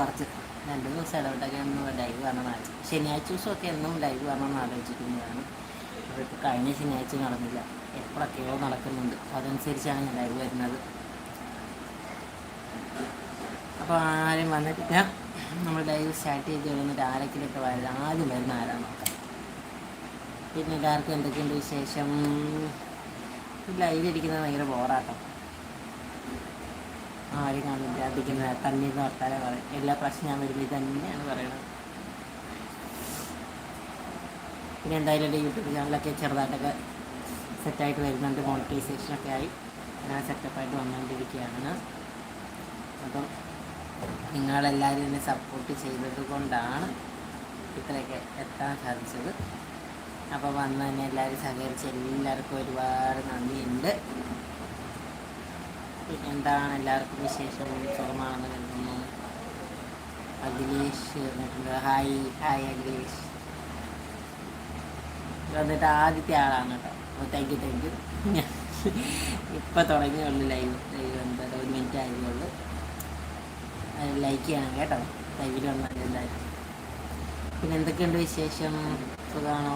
കുറച്ച് രണ്ട് ദിവസം ഇടവിട്ടൊക്കെ ഒന്ന് ലൈവ് വരണം ശനിയാഴ്ച ദിവസമൊക്കെ എന്നും ലൈവ് വരണമെന്ന് ആലോചിക്കുന്നതാണ് അപ്പോൾ ഇപ്പോൾ കഴിഞ്ഞ ശനിയാഴ്ച നടന്നില്ല. എപ്പോഴൊക്കെയോ നടക്കുന്നുണ്ട്. അതനുസരിച്ചാണ് ഞാൻ ലൈവ് വരുന്നത്. അപ്പോൾ ആരും വന്നിട്ടില്ല. നമ്മൾ ലൈവ് സ്റ്റാർട്ട് ചെയ്ത് വന്നിട്ട് ആരൊക്കെയൊക്കെ വരുന്നത് ആദ്യം വരുന്ന ആരാണ് പിന്നെ എല്ലാവർക്കും എന്തൊക്കെയുണ്ട് വിശേഷം? ലൈവ് ഇരിക്കുന്നത് ഭയങ്കര ബോറാട്ടോ ആരും കാണില്ല അധികം തന്നെ എന്ന് വർത്താനം പറയും. എല്ലാ പ്രശ്നം ഞാൻ വരുമ്പോൾ തന്നെയാണ് പറയണത്. പിന്നെ എന്തായാലും എന്റെ യൂട്യൂബ് ചാനലൊക്കെ ചെറുതായിട്ടൊക്കെ സെറ്റായിട്ട് വരുന്നുണ്ട്. മോണിറ്റൈസേഷനൊക്കെ ആയി. ഞാൻ സെറ്റപ്പായിട്ട് വന്നുകൊണ്ടിരിക്കുകയാണ് അപ്പം നിങ്ങളെല്ലാവരും എന്നെ സപ്പോർട്ട് ചെയ്തത് കൊണ്ടാണ് ഇത്രയൊക്കെ എത്താൻ സാധിച്ചത്. അപ്പോൾ വന്ന് തന്നെ എല്ലാവരും സഹകരിച്ച് എല്ലാവർക്കും ഒരുപാട് നന്ദിയുണ്ട്. എന്താണ് എല്ലാവർക്കും വിശേഷം? സുഖമാണെന്ന് കരുതുന്നു. അഖിലേഷ് വന്നിട്ടുണ്ട് ഹായ് ഹായ് അഖിലേഷ്. വന്നിട്ട് ആദ്യത്തെ ആളാണ് കേട്ടോ. താങ്ക് യു താങ്ക് യു ഇപ്പം തുടങ്ങിയുള്ളൂ ലൈവ് ലൈവ് എന്താ? ഒരു മിനിറ്റ് ആയതുള്ളൂ ലൈക്ക് ചെയ്യണം കേട്ടോ. ലൈവിൽ വന്നാൽ എല്ലാവരും പിന്നെ എന്തൊക്കെയുണ്ട് വിശേഷം? സുഖമാണോ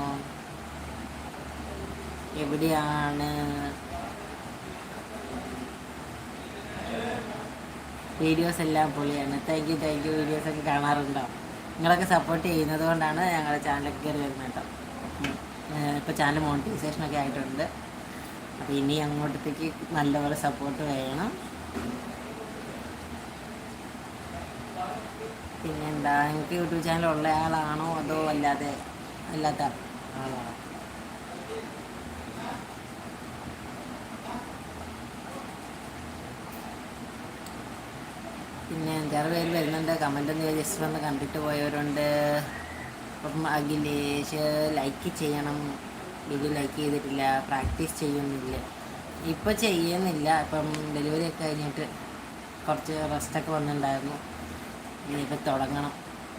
എവിടെയാണ്? വീഡിയോസ് എല്ലാം പൊളിയാണ്. താങ്ക് യു താങ്ക് യു വീഡിയോസൊക്കെ കാണാറുണ്ടോ? നിങ്ങളൊക്കെ സപ്പോർട്ട് ചെയ്യുന്നത് കൊണ്ടാണ് ഞങ്ങളുടെ ചാനലൊക്കെ കയറി വരുന്നത് കേട്ടോ. ഇപ്പോൾ ചാനൽ മോണിറ്റൈസേഷനൊക്കെ ആയിട്ടുണ്ട്. അപ്പോൾ ഇനി അങ്ങോട്ടത്തേക്ക് നല്ലപോലെ സപ്പോർട്ട് വേണം. പിന്നെന്താ നിങ്ങൾക്ക് യൂട്യൂബ് ചാനൽ ഉള്ള ആളാണോ അതോ അല്ലാതെ അല്ലാത്ത ആളാണോ? പിന്നെ അഞ്ചാറ് പേര് വരുന്നുണ്ട്. കമന്റ് ഒന്ന് ജസ്റ്റ് വന്ന് കണ്ടിട്ട് പോയവരുണ്ട്. അപ്പം അഖിലേഷ് ലൈക്ക് ചെയ്യണം. വീഡിയോ ലൈക്ക് ചെയ്തിട്ടില്ല. പ്രാക്ടീസ് ചെയ്യുന്നില്ല. ഇപ്പോൾ ചെയ്യുന്നില്ല. ഇപ്പം ഡെലിവറി ഒക്കെ കഴിഞ്ഞിട്ട് കുറച്ച് റെസ്റ്റൊക്കെ വന്നിട്ടുണ്ടായിരുന്നു. ഇനിയിപ്പോൾ തുടങ്ങണം.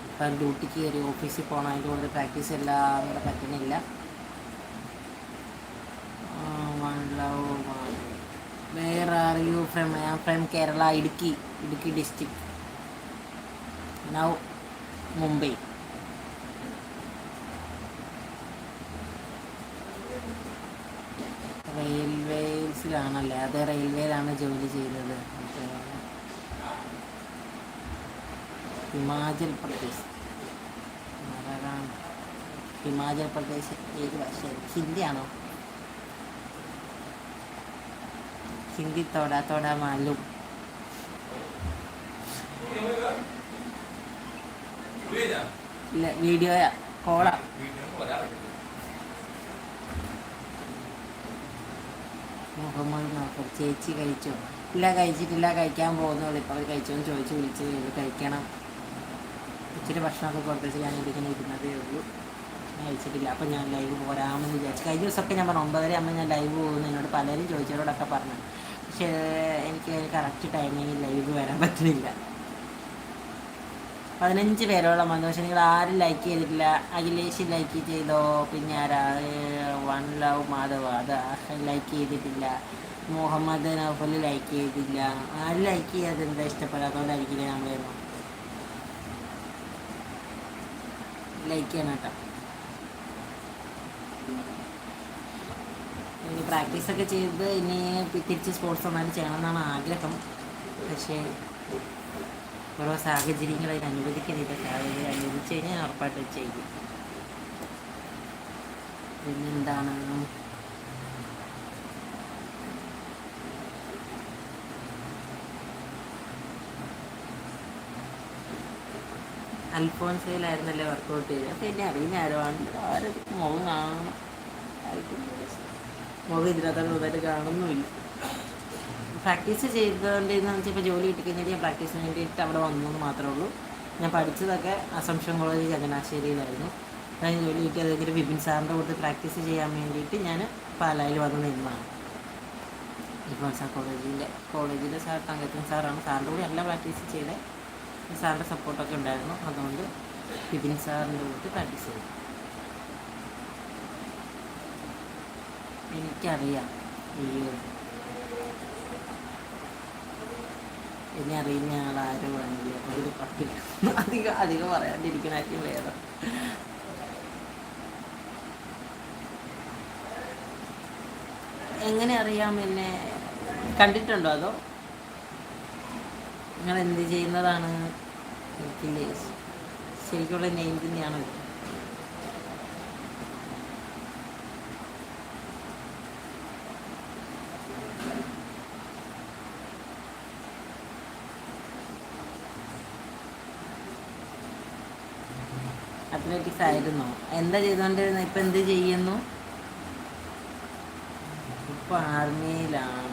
ഇപ്പം ഡ്യൂട്ടിക്ക് കയറി ഓഫീസിൽ പോകണം അതിന്റെ കൂടുതൽ പ്രാക്ടീസ് എല്ലാം കൂടെ പറ്റുന്നില്ല. One love where are you from I am from Kerala Idukki Idukki district now Mumbai റെയിൽവേസിലാണല്ലേ അതെ റെയിൽവേയിലാണ് ജോലി ചെയ്തത്. ഹിമാചൽ പ്രദേശ്. ഹിമാചൽ പ്രദേശ് ഏത് ഭാഷ ഹിന്ദിയാണോ? ഹിന്ദി തോടാ തോടാ മാലും. ഇല്ല വീഡിയോയാ കോളാ. മുഖമൊഴി നോക്കും ചേച്ചി കഴിച്ചു? ഇല്ല കഴിച്ചിട്ടില്ല കഴിക്കാൻ പോകുന്നുള്ളൂ. ഇപ്പോൾ അവർ കഴിച്ചോന്ന് ചോദിച്ച് വിളിച്ച് കഴിക്കണം. ഇച്ചിരി ഭക്ഷണമൊക്കെ കൊടുത്തിട്ട് ഞാൻ ഇരിക്കുന്ന ഇരുന്നതേ ഉള്ളൂ. കഴിച്ചിട്ടില്ല. അപ്പം ഞാൻ ലൈവ് പോരാമെന്ന് വിചാരിച്ചു. കഴിഞ്ഞ ദിവസമൊക്കെ ഞാൻ പറഞ്ഞു ഒമ്പതര ആകുമ്പോൾ ഞാൻ ലൈവ് പോകുന്നു. എന്നോട് പലരും ചോദിച്ചവരോടൊക്കെ പറഞ്ഞു. പക്ഷേ എനിക്ക് കറക്റ്റ് ടൈമിങ്ങിൽ ലൈവ് വരാൻ പറ്റുന്നില്ല. പതിനഞ്ച് പേരോളം വന്നു. പക്ഷെ നിങ്ങൾ ആരും ലൈക്ക് ചെയ്തിട്ടില്ല. അഖിലേഷ് ലൈക്ക് ചെയ്തോ? പിന്നെ ആരാ? One love Madhav. അത് ലൈക്ക് ചെയ്തിട്ടില്ല. മുഹമ്മദ് നൗഫൽ ലൈക്ക് ചെയ്തില്ല. ആരും ലൈക്ക് ചെയ്യാതെ എന്താ ഇഷ്ടപ്പെടാത്തോണ്ടായിരിക്കില്ല നമ്മൾ വരുന്നു ലൈക്ക് ചെയ്യണം കേട്ടോ. ഇനി പ്രാക്ടീസൊക്കെ ചെയ്ത് ഇനി തിരിച്ച് സ്പോർട്സ് ഒന്നാലും ചെയ്യണമെന്നാണ് ആഗ്രഹം പക്ഷേ ഓരോ സാഹചര്യങ്ങൾ അതിന് അനുവദിക്കുന്നില്ല സാഹചര്യം അനുവദിച്ച് കഴിഞ്ഞാൽ ഉറപ്പായിട്ട് ചെയ്യും പിന്നെന്താണ് അൽഫോൺസയിലായിരുന്നല്ലേ വർക്കൗട്ട് ചെയ്തത് അപ്പം എന്നെ അറിയുന്ന ആരോ ആണ് ആരും മുഖം കാണണം മുഖം ഇതിനകത്താണ് നന്നായിട്ട് കാണുന്നുമില്ല. പ്രാക്ടീസ് ചെയ്തുകൊണ്ടിരുന്ന വെച്ചാൽ ഇപ്പോൾ ജോലി കിട്ടിക്കഴിഞ്ഞാൽ ഞാൻ പ്രാക്ടീസിന് വേണ്ടിയിട്ട് അവിടെ വന്നു എന്ന് മാത്രമേ ഉള്ളൂ. ഞാൻ പഠിച്ചതൊക്കെ അസംഷൻ കോളേജ് ചങ്ങനാശ്ശേരിയിലായിരുന്നു. ഞാൻ ജോലി കിട്ടി അത് കഴിഞ്ഞിട്ട് വിപിൻ സാറിന്റെ കൂടെ പ്രാക്ടീസ് ചെയ്യാൻ വേണ്ടിയിട്ട് ഞാൻ പാലായിൽ വന്ന് നിന്നതാണ്. ഇപ്പോൾ സാർ കോളേജിന്റെ കോളേജിലെ സാർ തങ്കത്തിൻ സാറാണ്. സാറിന്റെ കൂടെ എല്ലാം പ്രാക്ടീസ് ചെയ്തത് സാറിന്റെ സപ്പോർട്ടൊക്കെ ഉണ്ടായിരുന്നു. അതുകൊണ്ട് വിപിൻ സാറിന്റെ കൂടെ പ്രാക്ടീസ് ചെയ്തു. എനിക്കറിയാം. അയ്യോ. എന്നെ അറിയുന്ന ആൾ ആരോ ആണെങ്കിൽ ഇത് പറ്റില്ല അധികം അധികം പറയാണ്ടിരിക്കണായിരിക്കും വേറെ. എങ്ങനെ അറിയാം എന്നെ കണ്ടിട്ടുണ്ടോ അതോ? നിങ്ങൾ എന്ത് ചെയ്യുന്നതാണ്? എനിക്കില്ലേ ശരിക്കുള്ള നെയിം തന്നെയാണോ അത്ലറ്റിക്സ് ആയിരുന്നോ എന്താ ചെയ്തോണ്ടിരുന്നത് ഇപ്പൊ എന്ത് ചെയ്യുന്നു? ഇപ്പൊ ആർമിയിലാണ്.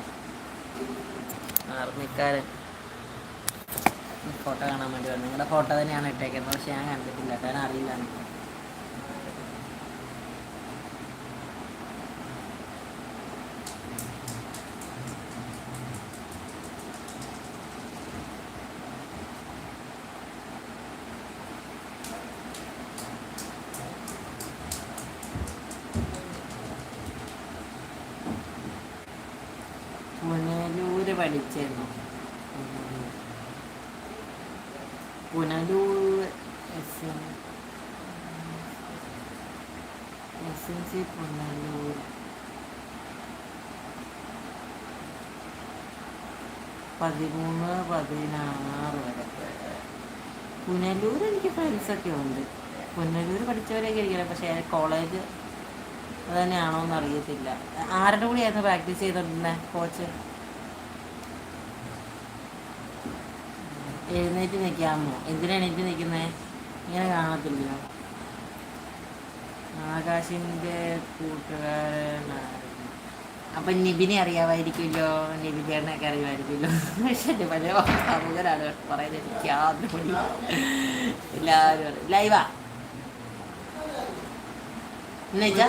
ആർമിക്കാരൻ ഫോട്ടോ കാണാൻ വേണ്ടി വന്നു. നിങ്ങളുടെ ഫോട്ടോ തന്നെയാണ് ഇട്ടേക്കുന്നത്. പക്ഷെ ഞാൻ കണ്ടിട്ടില്ല. കാരണം അറിയില്ല. പഠിച്ചിരുന്നു. Punalur S M S N C Punalur. പതിമൂന്ന് പതിനാറ് വരെ. പുനലൂർ എനിക്ക് ഫ്രണ്ട്സൊക്കെ ഉണ്ട്. പുനലൂർ പഠിച്ചവരൊക്കെ ഇരിക്കില്ല പക്ഷേ കോളേജ് അത് തന്നെയാണോ എന്ന് അറിയത്തില്ല. ആരുടെ കൂടെയായിരുന്നു പ്രാക്ടീസ് ചെയ്തോണ്ടിരുന്നത് കോച്ച്? എഴുന്നേറ്റ് നിൽക്കാമോ എന്തിനാ എണീറ്റ് നിൽക്കുന്നത് ഇങ്ങനെ കാണത്തില്ല. ആകാശിന്റെ കൂട്ടുകാരനായിരുന്നു അപ്പം നിബിനെ അറിയാമായിരിക്കുമല്ലോ? നിബിചേട്ടനൊക്കെ അറിയുമായിരിക്കുമല്ലോ? പക്ഷേ പല സമൂഹരാണ് പറയുന്നത് എനിക്ക് യാതൊരു എല്ലാവരും. ലൈവാ. എന്നുവെച്ചാ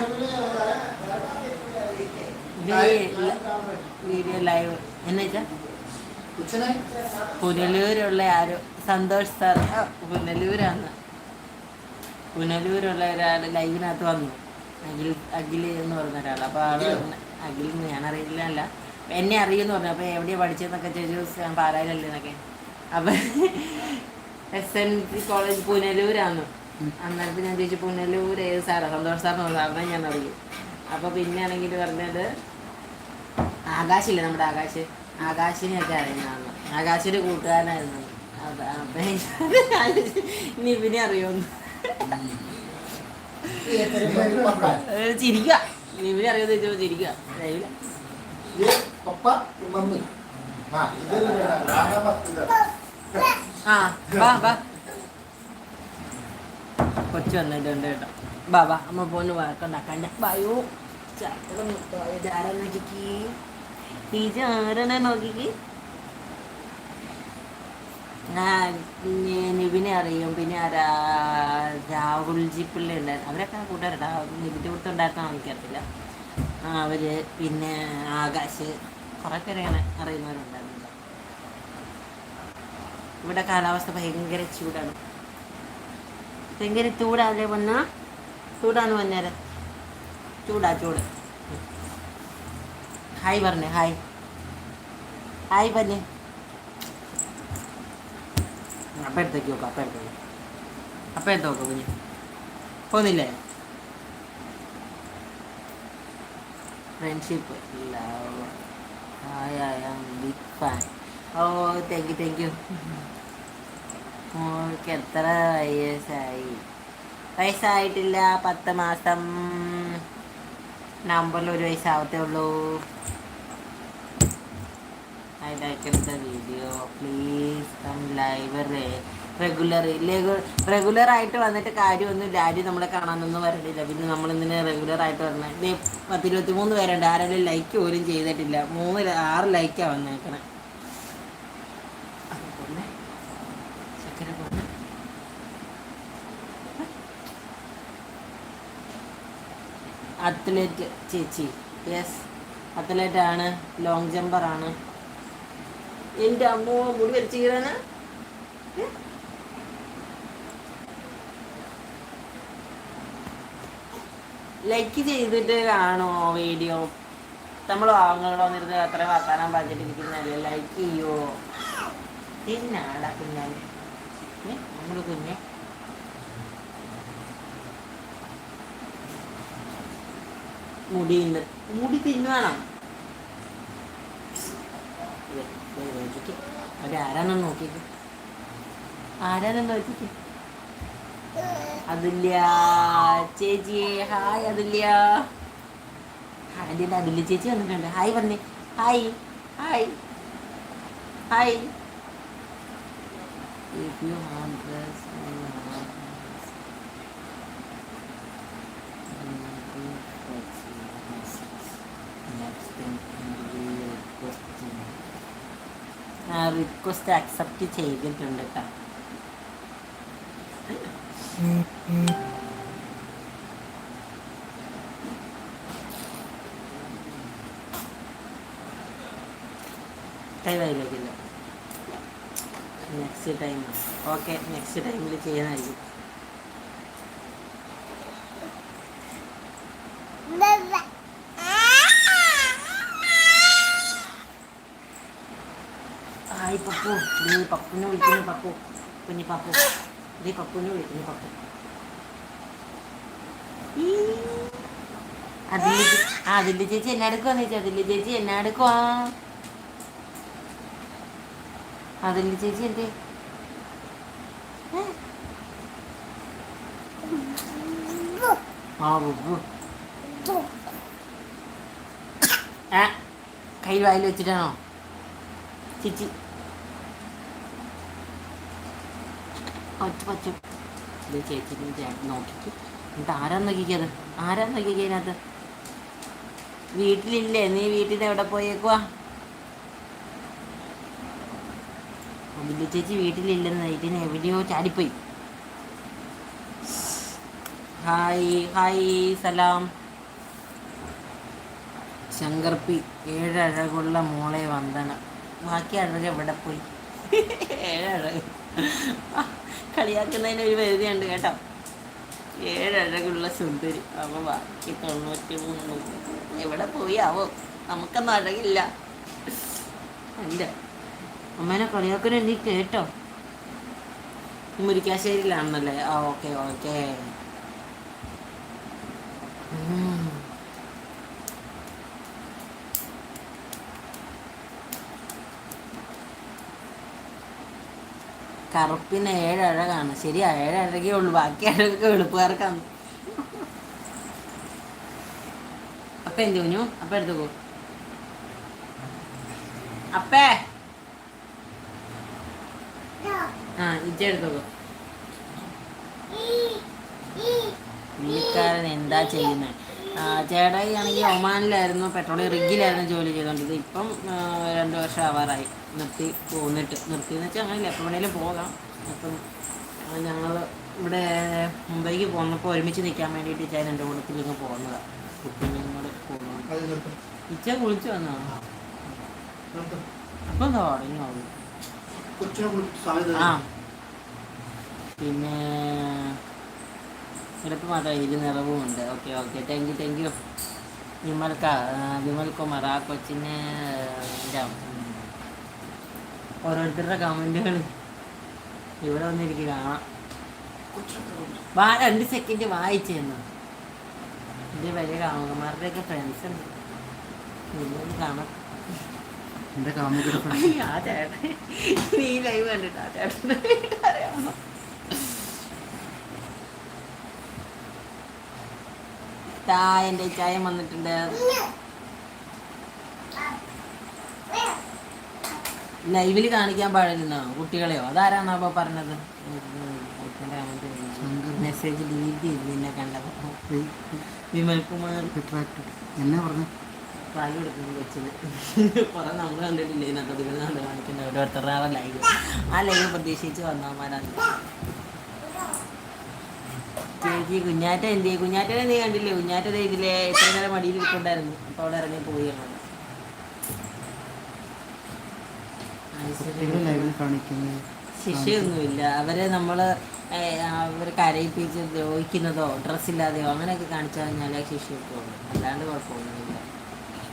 വീഡിയോ ലൈവ്. എന്നുവെച്ചാ പുനലൂരുള്ള ആരോ സന്തോഷ് സാർ. പുനലൂരാണ്. പുനലൂരുള്ള ഒരാൾ ലൈവിനകത്ത് വന്നു. അഖിൽ അഖിൽ എന്ന് പറഞ്ഞ ഒരാൾ അപ്പോൾ ആൾ അഖിൽ എന്ന് ഞാൻ അറിയില്ല അല്ല എന്നെ അറിയുമെന്ന് പറഞ്ഞു. അപ്പോൾ എവിടെയാണ് പഠിച്ചതെന്നൊക്കെ ചോദിച്ചു ഞാൻ പാലായിലല്ലേ എന്നൊക്കെ. അപ്പം എസ് എൻ സി കോളേജ് പുനലൂരാണ്. അന്നേരത്ത് ഞാൻ ചോദിച്ചു പുനലൂർ ഏത് സാറാ? സന്തോഷ് സാറിന് സാറിനെ ഞാൻ അറിയും. അപ്പോൾ പിന്നെ ആണെങ്കിൽ പറഞ്ഞത് ആകാശില്ലേ നമ്മുടെ ആകാശ്? ആകാശിനെയൊക്കെ അറിയുന്നതാണ്. ആകാശിന്റെ കൂട്ടുകാരനായിരുന്നു. ഇനി ഇവനെ അറിയുമെന്ന്. ചിരിക്കുക. ഇവനെ അറിയുമെന്ന് കൊച്ചു വന്നിട്ടുണ്ട് കേട്ടോ. ബാബാ അമ്മ പോന്ന് വഴക്കുണ്ടാക്കണ്ട ബായോ ചായ മുട്ടോ. ഇതാരെന്ന് വെച്ചിട്ട് ടീച്ചർ ആരാണ് നോക്കിക്ക്? നിവിനെ അറിയും. പിന്നെ ആരാ രാഹുൽജി പിള്ളി ഉണ്ടായിരുന്നു അവരൊക്കെ കൂട്ടുകാരട്ടാ നിവിന്റെ കൂട്ടം ഉണ്ടായിരുന്നോ എനിക്കറിയില്ല. അവർ പിന്നെ ആകാശ് കുറേ പേരെ അങ്ങനെ അറിയുന്നവരുണ്ടായിരുന്നു ഇവിടെ കാലാവസ്ഥ ഭയങ്കര ചൂടാണ്. ഭയങ്കര ചൂടാല്ലേ വന്ന ചൂടാണ് വന്നേരം ചൂടാ ചൂട്. ഹായ് പറഞ്ഞേ ഹായ്. ഹായ് പറഞ്ഞേ അപ്പം എടുത്തേക്ക് നോക്കാം അപ്പം എടുത്തേക്ക് അപ്പം എടുത്ത് നോക്കാം കുഞ്ഞ്. പോന്നില്ലേ friendship love hi I big fan oh thank you thank you മോൾക്ക് എത്ര വയസ്സായി? വയസ്സായിട്ടില്ല പത്ത് മാസം. നവംബറിൽ ഒരു വയസ്സാവത്തേ ഉള്ളൂ. I like the video please come live regular regular ആയിട്ട് വന്നിട്ട് കാര്യമൊന്നുമില്ല ആരും നമ്മളെ കാണാനൊന്നും വരണില്ല പിന്നെ നമ്മൾ ഇങ്ങനെ റെഗുലർ ആയിട്ട് വരണേ ദേ പത്ത് ഇരുപത്തി മൂന്ന് പേരുണ്ട്. ആരെങ്കിലും ലൈക്ക് പോലും ചെയ്തിട്ടില്ല. മൂന്ന് ആറ് ലൈക്കാണ് വന്നേക്കണേ. അത്ലറ്റ് ചേച്ചി. യെസ് അത്ലറ്റാണ്. ലോങ് ജമ്പറാണ് എന്റെ അമ്മോ മുടി വലിച്ചു ലൈക്ക് ചെയ്തിട്ട് കാണോ വീഡിയോ നമ്മൾ വാങ്ങണോ വന്നിരുന്ന് അത്ര വർത്താനം പറഞ്ഞിട്ടിരിക്കുന്നതല്ലേ? ലൈക്ക് ചെയ്യോ? പിന്നാട കുഞ്ഞാൻ നമ്മൾ കുഞ്ഞെ? മുടിയുണ്ട് മുടി തിന്നുവാണോ. അവരാരാണെന്ന് നോക്കിക്ക്. ആരാണെന്ന് നോക്കിക്ക്. അതുല്യ ചേച്ചിയെ. ഹായ് അതുല്യ. അതിന്റെ അതുല്യ ചേച്ചി വന്നിട്ടുണ്ട്. ഹായ് വന്നേ. Hi hi hi. If you have this, requesting. ആ റിക്വസ്റ്റ് അക്സെപ്റ്റ് ചെയ്തിട്ടുണ്ട് കേട്ടോ ടൈമിലേക്കില്ല നെക്സ്റ്റ് ടൈം ഓക്കെ നെക്സ്റ്റ് ടൈമിൽ ചെയ്യുന്നതായിരിക്കും ഹായ് പപ്പു നീ Pinuwi, വിളിക്കുന്നു പപ്പു കുഞ്ഞി പപ്പു നീ പപ്പുനെ pinuwi, പപ്പു ഈ. അതിൽ അതിൽ ചേച്ചി എന്നെ എടുക്കുവാന്ന് ചോദിച്ചാ അതിൽ ചേച്ചി എന്നെ എടുക്കുവാ? അതിൽ ചേച്ചി എന്തേ. ആ. കയ്യിൽ വായിൽ വെച്ചിട്ടാണോ? ചിച്ചി. ഒറ്റ പച്ച ഇത് ചേച്ചി നോക്കിക്ക്. എന്നിട്ട് ആരാ നോക്കിക്കത്? ആരാ നോക്കിക്കതിനകത്ത് വീട്ടിലില്ലേ? നീ വീട്ടിൽ എവിടെ പോയേക്കുവാ? ബില്ലു ചേച്ചി വീട്ടിലില്ലെന്ന് ഇതിന് എവിടെയോ ചാടിപ്പോയി. ഹായ് ഹായ് സലാം. ശങ്കർപ്പി ഏഴഴകുള്ള മോളെ വന്ദന. ബാക്കി അഴക് എവിടെ പോയി? ഏഴഴക്. കളിയാക്കുന്നതിന് ഒരു പരിധിയുണ്ട് കേട്ടോ. ഏഴഴകുള്ള സുന്ദരി. അവ ബാക്കി തൊണ്ണൂറ്റി മൂന്ന് എവിടെ പോയി ആവോ നമുക്കൊന്നും അഴകില്ല. എന്റെ അമ്മേനെ കളിയാക്കുന്ന നീ കേട്ടോ. മുരിക്കാശ്ശേരിയിലാണെന്നല്ലേ ആ ഓക്കെ ഓക്കെ. കറുപ്പിന് ഏഴഴകാണ്. ശരി ശരിയാ ഏഴ് അഴകേ ഉള്ളൂ. ബാക്കി അഴകൊക്കെ വെളുപ്പുകാർക്കാണ് അപ്പ എന്ത് കുഞ്ഞു? അപ്പ എടുത്തുക്കോ അപ്പേ. ആ ഇജ്ജ എടുത്തു പുള്ളിക്കാരൻ എന്താ ചെയ്യുന്നത് ചേട്ടായി ആണെങ്കിൽ ഒമാനിലായിരുന്നു പെട്രോളിയം റിഗിലായിരുന്നു ജോലി ചെയ്തുകൊണ്ടിരുന്നത് ഇപ്പം രണ്ട് വർഷം ആവാറായി. നിർത്തി പോന്നിട്ട്. നിർത്തി എന്ന് വെച്ചാൽ അങ്ങനെ എപ്പോൾ വേണേലും പോകാം. അപ്പം ഞങ്ങൾ ഇവിടെ മുംബൈക്ക് പോകുന്നപ്പോൾ ഒരുമിച്ച് നിൽക്കാൻ വേണ്ടിയിട്ട് ചേട്ടൻ എന്റെ കൂട്ടത്തിൽ ഇങ്ങ് പോകുന്നതാണ് കുട്ടിയും കൂടെ പോകുന്നു നിർത്തും. ഇച്ച കുളിച്ചു വന്നോ? അപ്പം തുടങ്ങി ആ. പിന്നെ ഇടപ്പ് മാത്രം നിറവും നിറവുമുണ്ട് okay okay thank you thank you വിമൽക്ക Vimalkumar Vimal Kumar ആ കൊച്ചിന് ഓരോരുത്തരുടെ കമന്റുകൾ ഇവിടെ വന്നിരിക്കുക കാണാം. വാ രണ്ട് സെക്കൻഡ് വായിച്ചെന്ന് എന്റെ വലിയ കാമുകന്മാരുടെയൊക്കെ ഫ്രണ്ട്സ് ഉണ്ട്. കാണാം. എന്റെ കാമുക അയ്യ, ആ ചേട്ടൻ. നീ ലൈവ് കണ്ടിട്ടാ ചേട്ടൻ അറിയാമോ? താ എന്റെ ചായം വന്നിട്ടുണ്ട്. ലൈവിൽ കാണിക്കാൻ പാടില്ലെന്നോ? കുട്ടികളെയോ? അതാരാണോ അപ്പൊ പറഞ്ഞത്? മെസ്സേജ് ഡിലീറ്റ് ചെയ്തു നിന്നെ കണ്ടത് വിമൽ കുമാർ. എന്നാ പറഞ്ഞു? പാൽ കൊടുക്കുന്നു കൊച്ചിന്. കുറെ നമ്മൾ കണ്ടിട്ടില്ലേ ഇതിൽ കണ്ട് കാണിക്കുന്ന ഓരോരുത്തരുടെ ലൈവ് ആ ലൈവ് പ്രതീക്ഷിച്ച് വന്നവന്മാരാണ്. ചേച്ചി കുഞ്ഞാറ്റ എന്ത് ചെയ്യും? കുഞ്ഞാറ്റനെ നീ കണ്ടില്ലേ? കുഞ്ഞാറ്റ ഇതിലെ ഇത്ര നേരം മടിയിൽ ഇരിപ്പുണ്ടായിരുന്നു. അപ്പൊ അവിടെ ഇറങ്ങി പോയി ശിക്ഷയൊന്നുമില്ല. അവരെ നമ്മൾ അവർ കരയിപ്പിച്ച് ദ്രോഹിക്കുന്നതോ ഡ്രസ്സില്ലാതെയോ അങ്ങനെയൊക്കെ കാണിച്ചു കഴിഞ്ഞാൽ ശിക്ഷ കിട്ടുള്ളൂ. അല്ലാണ്ട് കുഴപ്പമൊന്നുമില്ല.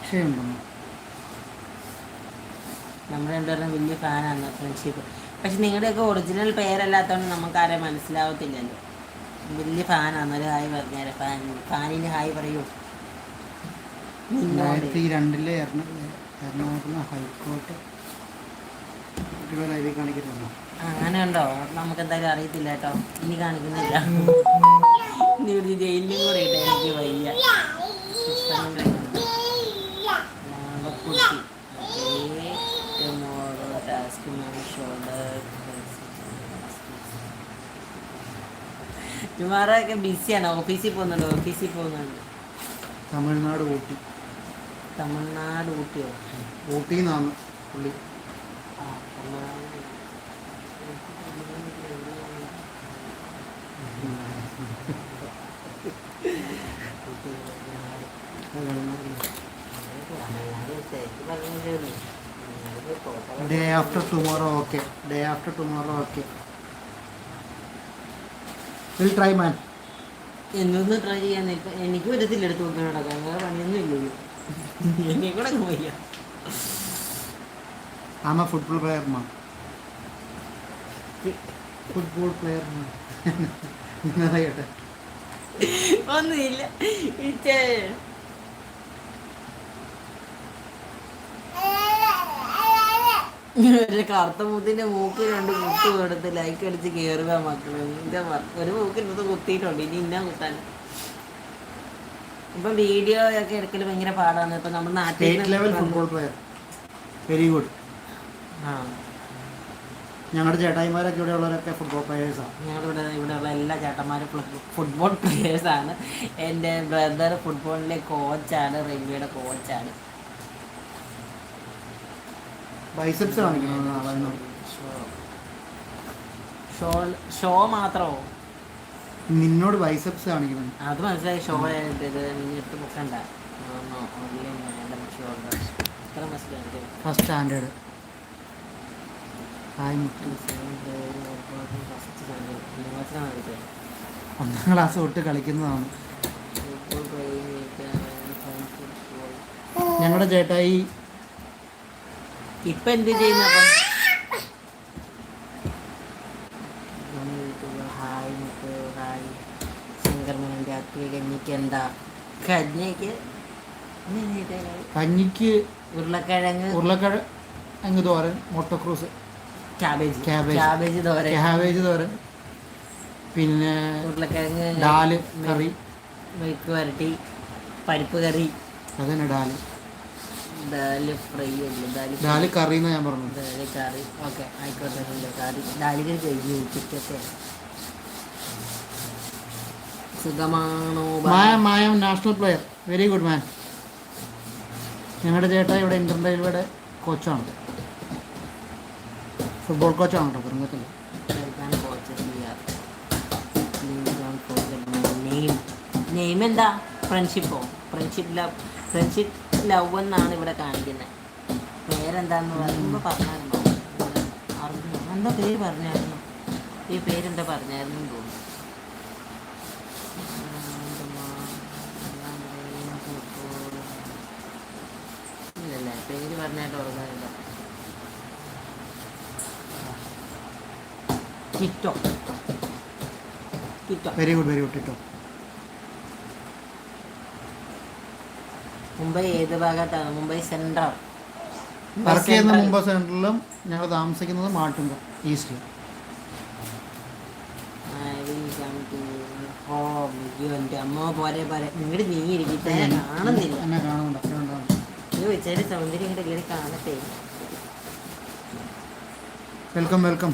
നമ്മുടെ നമ്മൾ രണ്ടുപേരും വലിയ ഫാനാണ് ഫ്രണ്ട്ഷിപ്പ് പക്ഷെ നിങ്ങളുടെയൊക്കെ ഒറിജിനൽ പേരല്ലാത്തതുകൊണ്ട് നമുക്ക് ആരെ മനസ്സിലാവത്തില്ലല്ലോ. വലിയ ഫാനാണ്. ഒരു ഹായ് പറഞ്ഞേരെ ഫാൻ ഫാനിന് ഹായ് പറയൂ. രണ്ടായിരത്തി രണ്ടിലെ എറണ എറണാകുളം ഹൈക്കോർട്ട് ലൈവിൽ കാണിക്കുന്നുണ്ടോ അങ്ങനെ ഉണ്ടോ നമുക്ക് എന്തായാലും അറിയത്തില്ല കേട്ടോ. ഇനി കാണിക്കുന്നില്ല. ഇനി ഒരു ജയിലിലും കൂടെ ഇട്ട് എനിക്ക് വയ്യ. ടാസ്ക് ഷോൾഡർ ടുമാറോ ബിസിയാണ് ഓഫീസിൽ പോകുന്നുണ്ട് ഓഫീസിൽ പോകുന്നുണ്ട്. തമിഴ്നാട് ഊട്ടി. തമിഴ്നാട് ഊട്ടിയോ ഊട്ടി നിന്നാണ് പുള്ളി. ആ Tamil Nadu day after tomorrow okay day after tomorrow okay will try man എന്നൊന്നും ട്രൈ ചെയ്യാൻ എനിക്ക് വരത്തില്ല എടുത്ത് നോക്കാൻ നടക്കാൻ വേറെ പണിയൊന്നും ഇല്ലല്ലോ. എന്നെ കൂടെ വയ്യ ആമ football player ma'am football player അറിയട്ടെ ഒന്നുമില്ല. ഇച്ചേ ഒരു കറുത്ത മൂത്തിന്റെ മൂക്ക് രണ്ട് മുത്ത് കൊടുത്ത് ലൈക്ക് അടിച്ച് കയറുക മക്കളെ. ഒരു മൂക്ക് ഒരു മൂക്കിനകത്ത് കുത്തിയിട്ടുണ്ട്. ഇനി ഇന്ന കുത്താൻ. ഇപ്പൊ വീഡിയോ ഒക്കെ എടുക്കൽ ഭയങ്കര പാടാണ്. ഇപ്പൊ നമ്മുടെ നാട്ടിൽ വെരി ഗുഡ് ഞങ്ങളുടെ ചേട്ടായിമാരൊക്കെ ഇവിടെ ഉള്ളവരൊക്കെ ഫുട്ബോൾ പ്ലെയേഴ്സാണ് ഞങ്ങളിവിടെ ഇവിടെയുള്ള എല്ലാ ചേട്ടന്മാരും ഫുട്ബോൾ പ്ലെയേഴ്സാണ് എന്റെ ബ്രദർ ഫുട്ബോളിലെ കോച്ചാണ് റെയിൽവേയുടെ കോച്ചാണ് ബൈസെപ്സ് കാണിക്കണം നാളെ ഷോ ഷോ മാത്രമോ നിന്നോട് ബൈസെപ്സ് കാണിക്കണം. അത് മനസ്സിലായി ഷോ ഇട്ട് മനസ്സിലായി ഫസ്റ്റ് സ്റ്റാൻഡേർഡ്. ഒന്നാം ക്ലാസ് തൊട്ട് കളിക്കുന്നതാണ്. ഞങ്ങളുടെ ചേട്ടായി ഇപ്പൊ എന്ത് ചെയ്യുന്ന ഹായ് മുത്ത് ഹായ് ശങ്കർമേന്റെ അക്കി കഞ്ഞിക്ക് എന്താ കഞ്ഞിക്ക് കഞ്ഞിക്ക് ഉരുളക്കിഴങ്ങ് ഉരുളക്കിഴങ്ങ് തോരൻ മുട്ടക്രൂസ് ക്യാബേജ്. ക്യാബേജ് തോരൻ. ക്യാബേജ് തോരൻ. പിന്നെ ഉരുളക്കിഴങ്ങ് ഡാൽ കറി. മെഴുക്ക് വരട്ടി പരിപ്പ് കറി. അതന്നെ ഡാൽ. ദാൽ ഫ്രൈ അല്ലേ ദാൽ ഡാൽ കറി എന്നാ ഞാൻ പറഞ്ഞത്. ദാൽ കറി ഓക്കെ. ആയിക്കോട്ടെ കറി. ദാൽ കറി കഴിഞ്ഞു ഉച്ചയ്ക്കൊക്കെ സുഖമാണോ മായ മായം national player. Very good man ഞങ്ങളുടെ ചേട്ടാ ഇവിടെ ഇന്ത്യൻ റെയിൽവേയുടെ കോച്ചാണ്. ഫുട്ബോൾ കോച്ചാണ് കേട്ടോ കുടുംബത്തിൽ നെയിം നെയിം എന്താ? ഫ്രണ്ട്ഷിപ്പോ ഫ്രണ്ട്ഷിപ്പ് ലവ് ഫ്രണ്ട്ഷിപ്പ് ലവ് എന്നാണ് ഇവിടെ കാണിക്കുന്നത് പേരെന്താന്ന് പറയുമ്പോൾ പറഞ്ഞായിരുന്നു അറിഞ്ഞു? എന്താ പേര് പറഞ്ഞായിരുന്നു? ഈ പേരെന്താ പറഞ്ഞായിരുന്നു തോന്നുന്നു. ഇല്ലല്ലേ പേര് പറഞ്ഞായിട്ട് ഓർമ്മയില്ല Tito Tito very good very good കേട്ടോ മുംബൈ ഏത് ഭാഗത്താണ്? മുംബൈ സെൻട്രൽ വർക്ക് ചെയ്യുന്ന മുംബൈ സെൻട്രലിലും ഞങ്ങൾ താമസിക്കുന്നത് മാട്ടുങ്ക ഈസ്റ്റ് എന്റെ അമ്മ പോരെ പോരെ. ഇങ്ങോട്ട് നീങ്ങിയിരിക്കട്ടെ കാണുന്നില്ല. എന്നെ കാണുന്നുണ്ട് അത്ര ഉണ്ടാവും അയ്യോ ഇച്ചിരി സൗന്ദര്യം ഇങ്ങോട്ട് കയറി കാണട്ടെ. Welcome welcome.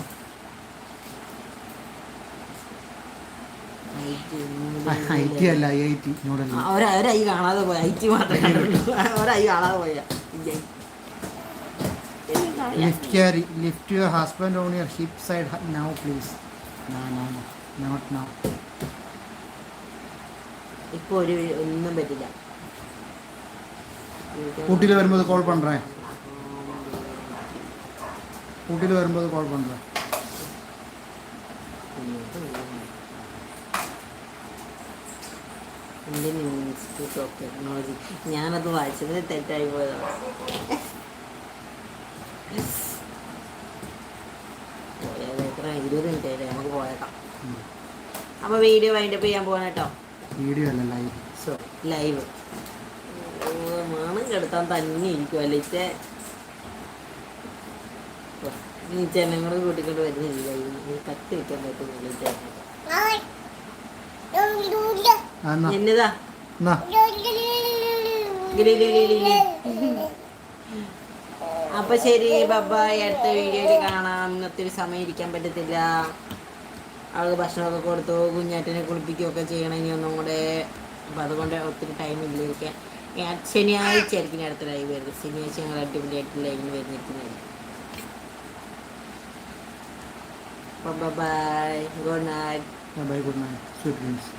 ഐറ്റി അല്ല ഐറ്റി ന്യൂഡൽഹി ഒരൈ കാണാതെ പോയ. ഐറ്റി മാത്രമേ കണ്ടിട്ടുള്ളൂ ഒരൈ കാണാതെ പോയ. Lift lift your husband on your hip side now please not now ഇപ്പോൾ ഒരു ഒന്നും പറ്റില്ല. ഊട്ടിയിൽ വരുമ്പോൾ കോൾ പണ്ടേ? ഊട്ടിയിൽ വരുമ്പോൾ കോൾ പണ്ടേ? Indian Institute of Technology. ഞാനത് വായിച്ചത് തെറ്റായി പോയതാണ്. ഇരുപത് മിനിറ്റ് ആയില്ലേ? നമുക്ക് പോയേക്കാം. അപ്പോൾ വീഡിയോ വൈൻഡപ്പ് ചെയ്യാൻ പോകണം കേട്ടോ. വീഡിയോ അല്ല ലൈവ് സോ ലൈവ് മണം കെടുത്താൻ തന്നെ ഇരിക്കും അല്ലെ നീ ജനങ്ങൾ കൂടെ കൂട്ടിക്കൊണ്ട് വരുന്നില്ല നീ കത്തി വെക്കാൻ പറ്റുന്നില്ല എന്നാ എന്നതാ. അപ്പൊ ശരി ബബായ് അടുത്ത വീഡിയോയിൽ കാണാം. ഇന്നത്തെ ഒരു സമയം ഇരിക്കാൻ പറ്റത്തില്ല. അവൾക്ക് ഭക്ഷണമൊക്കെ കൊടുത്തു. കുഞ്ഞാറ്റിനെ കുളിപ്പിക്കുകയൊക്കെ ചെയ്യണം. ഇനി ഒന്നും കൂടെ. അപ്പം അതുകൊണ്ട് ഒത്തിരി ടൈം ഇല്ലിരിക്കാൻ ശനിയാഴ്ച ആയിരിക്കും അടുത്ത ലൈവ് വരുന്നത്. ശനിയാഴ്ച ഞങ്ങൾ അടിപൊളിയായിട്ട് ലൈവിൽ വരുന്നിരിക്കുന്നത് bye good night bye good night sweet dreams